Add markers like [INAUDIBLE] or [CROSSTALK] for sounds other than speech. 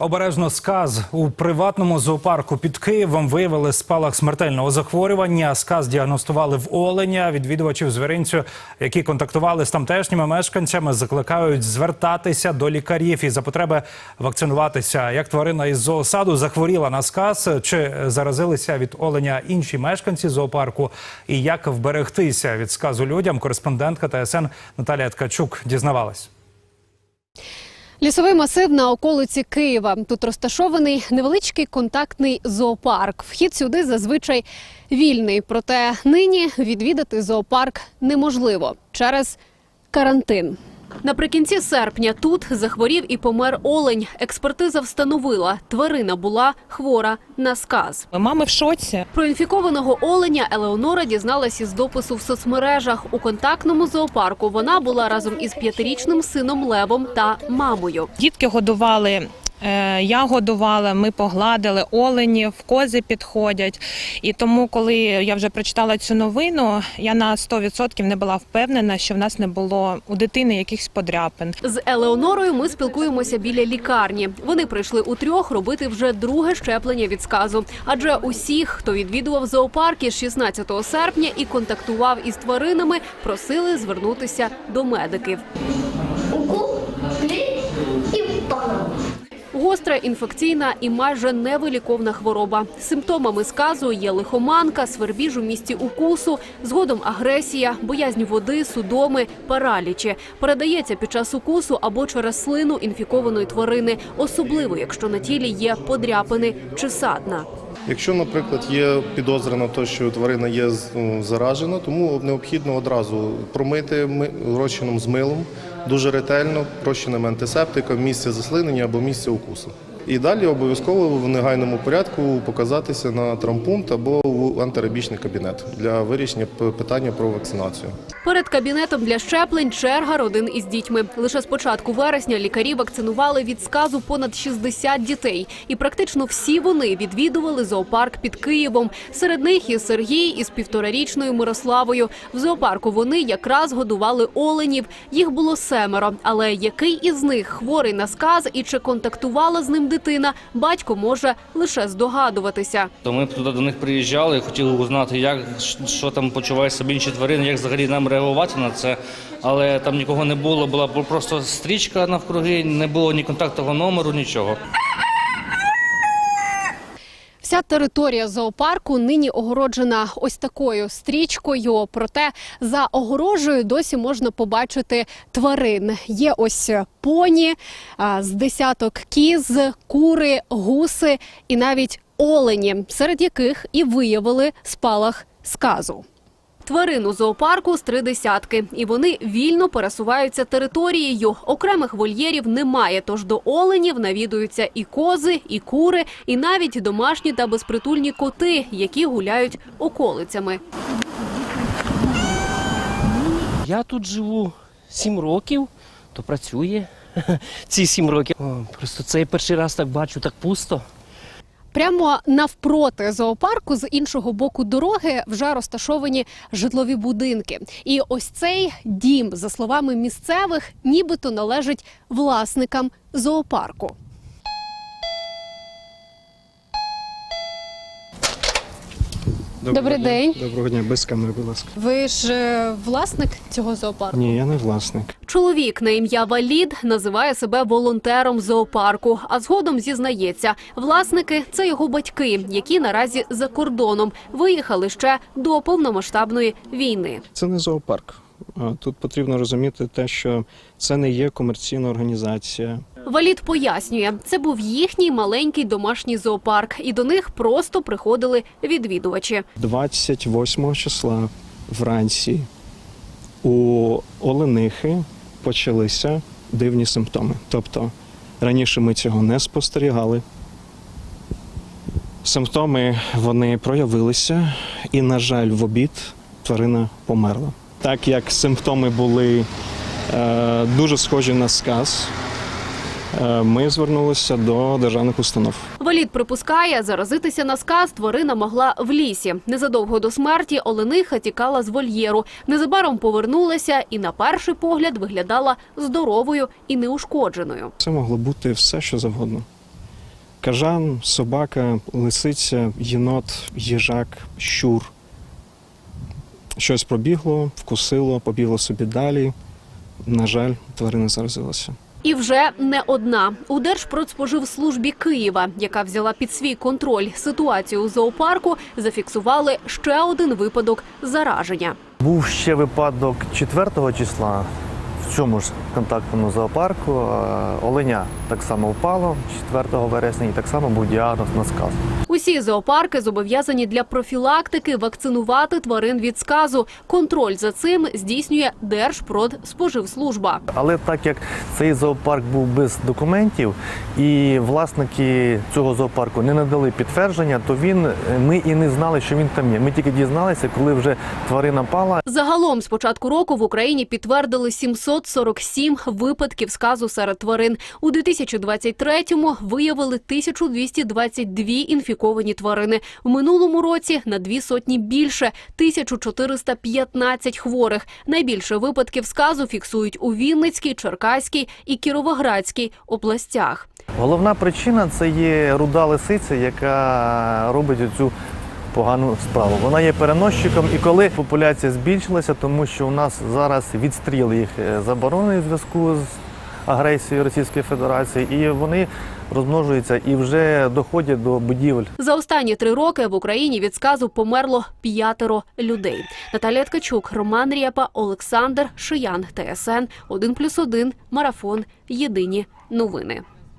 Обережно сказ у приватному зоопарку під Києвом виявили спалах смертельного захворювання. Сказ діагностували в оленя. Відвідувачів звіринцю, які контактували з тамтешніми мешканцями, закликають звертатися до лікарів і за потреби вакцинуватися. Як тварина із зоосаду захворіла на сказ, чи заразилися від оленя інші мешканці зоопарку, і як вберегтися від сказу людям? Кореспондентка ТСН Наталія Ткачук дізнавалась. Лісовий масив на околиці Києва. Тут розташований невеличкий контактний зоопарк. Вхід сюди зазвичай вільний. Проте нині відвідати зоопарк неможливо через карантин. Наприкінці серпня тут захворів і помер олень. Експертиза встановила, тварина була хвора на сказ. Мами в шоці. Про інфікованого оленя Елеонора дізналась із допису в соцмережах. У контактному зоопарку вона була разом із п'ятирічним сином Левом та мамою. Дітки годували. Е, Я годувала, ми погладили оленів, кози підходять. І тому, коли я вже прочитала цю новину, я на 100% не була впевнена, що в нас не було у дитини якихось подряпин. З Елеонорою ми спілкуємося біля лікарні. Вони прийшли у трьох робити вже друге щеплення від сказу. Адже усіх, хто відвідував зоопарки з 16 серпня і контактував із тваринами, просили звернутися до медиків. укол, клей и погнал. Гостра інфекційна і майже невиліковна хвороба. Симптомами сказу є лихоманка, свербіж у місті укусу, згодом агресія, боязнь води, судоми, паралічі. Передається під час укусу або через слину інфікованої тварини, особливо якщо на тілі є подряпини чи садна. Якщо, наприклад, є підозра на те, що тварина є ну, заражена, тому необхідно одразу промити ми- розчином з милом дуже ретельно, розчином антисептика, місце заслинення або місце укусу. І далі обов'язково в негайному порядку показатися на травмпункт або в антирабічний кабінет для вирішення питання про вакцинацію. Перед кабінетом для щеплень черга родин із дітьми. Лише з початку вересня лікарі вакцинували від сказу понад 60 дітей, і практично всі вони відвідували зоопарк під Києвом. Серед них і Сергій із півторарічною Мирославою. В зоопарку вони якраз годували оленів. Їх було семеро. Але який із них хворий на сказ і чи контактувала з ним дитина, батько може лише здогадуватися. То ми туди до них приїжджали хотіли узнати, як що там почуває себе інші тварини, як взагалі нам реагувати на це. Але там нікого не було, була просто стрічка навкруги, не було ні контактного номеру, нічого. Вся територія зоопарку нині огороджена ось такою стрічкою. Проте за огорожею досі можна побачити тварин. Є ось поні, з десяток кіз, кури, гуси і навіть олені, серед яких і виявили спалах сказу. Тварин у зоопарку з три десятки, і вони вільно пересуваються територією. Окремих вольєрів немає, тож до оленів навідуються і кози, і кури, і навіть домашні та безпритульні коти, які гуляють околицями. Я тут живу сім років, то працює [LAUGHS] ці сім років. Просто це я перший раз так бачу, так пусто. Прямо навпроти зоопарку з іншого боку дороги вже розташовані житлові будинки. І ось цей дім, за словами місцевих, нібито належить власникам зоопарку. Добрий дня. день. Доброго дня, без камери, будь ласка. Ви ж е, власник цього зоопарку? Ні, я не власник. Чоловік на ім'я Валід називає себе волонтером зоопарку, а згодом зізнається, власники це його батьки, які наразі за кордоном виїхали ще до повномасштабної війни. Це не зоопарк. Тут потрібно розуміти те, що це не є комерційна організація. Валід пояснює, це був їхній маленький домашній зоопарк, і до них просто приходили відвідувачі. 28 числа вранці у Оленихи почалися дивні симптоми. Тобто раніше ми цього не спостерігали. Симптоми вони проявилися, і, на жаль, в обід тварина померла. Так як симптоми були е, дуже схожі на сказ, ми звернулися до державних установ. Валід припускає, заразитися на сказ тварина могла в лісі. Незадовго до смерті олениха тікала з вольєру. Незабаром повернулася і на перший погляд виглядала здоровою і неушкодженою. Це могло бути все, що завгодно. Кажан, собака, лисиця, єнот, їжак, щур. Щось пробігло, вкусило, побігло собі далі. На жаль, тварина заразилася. І вже не одна у Держпродспоживслужбі Києва, яка взяла під свій контроль ситуацію у зоопарку, зафіксували ще один випадок зараження. Був ще випадок 4 числа в цьому ж контактному зоопарку. Е, Оленя так само впало 4 вересня і так само був діагноз на сказ. Усі зоопарки зобов'язані для профілактики вакцинувати тварин від сказу. Контроль за цим здійснює Держпродспоживслужба. Але так як цей зоопарк був без документів і власники цього зоопарку не надали підтвердження, то він ми і не знали, що він там є. Ми тільки дізналися, коли вже тварина пала. Загалом з початку року в Україні підтвердили 747 випадків сказу серед тварин. У 2023-му виявили 1222 інфіковані тварини. В минулому році на дві сотні більше – 1415 хворих. Найбільше випадків сказу фіксують у Вінницькій, Черкаській і Кіровоградській областях. Головна причина це є руда лисиця, яка робить цю погану справу. Вона є переносчиком, і коли популяція збільшилася, тому що у нас зараз відстріл їх е, заборонений в зв'язку з агресією Російської Федерації, і вони розмножуються і вже доходять до будівель. За останні три роки в Україні від сказу померло п'ятеро людей. Наталія Ткачук, Роман Рєпа, Олександр Шиян, ТСН 1+,1, Марафон. Єдині новини.